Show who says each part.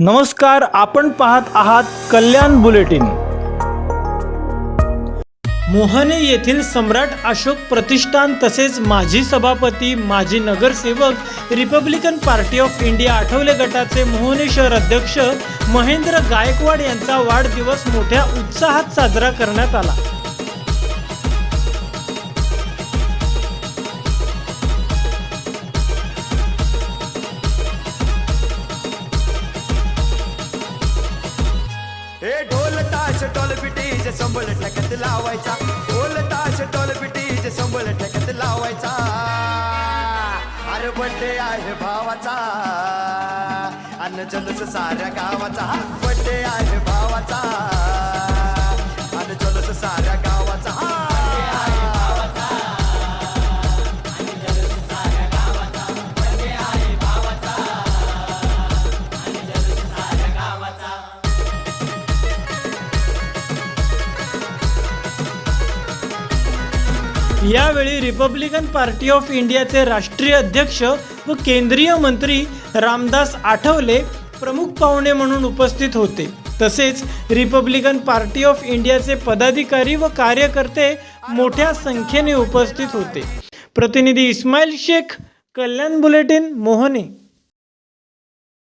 Speaker 1: नमस्कार आपण पाहत आहात कल्याण बुलेटिन. मोहने येथील सम्राट अशोक प्रतिष्ठान तसेच माजी सभापती माजी नगरसेवक Republican Party of India Athawale गटाचे मोहने शहर अध्यक्ष महेंद्र गायकवाड यांचा वाढदिवस मोठ्या उत्साहात साजरा करण्यात आला.
Speaker 2: हे ढोल ताश टोल पिटीज संबळ ठेकत लावायचा. ढोल ताश टोल पिटीज संबळ ठेकत लावायचा. अरे बड्डे आहे भावाचा. अन्न जलस साऱ्या गावाचा. बड्डे आहे भावाचा.
Speaker 1: यावेळी रिपब्लिकन पार्टी ऑफ इंडियाचे राष्ट्रीय अध्यक्ष व केंद्रीय मंत्री रामदास आठवले प्रमुख पाहुणे म्हणून उपस्थित होते. तसेच रिपब्लिकन पार्टी ऑफ इंडियाचे पदाधिकारी व कार्यकर्ते मोठ्या संख्येने उपस्थित होते. प्रतिनिधी इस्माईल शेख कल्याण बुलेटिन मोहने.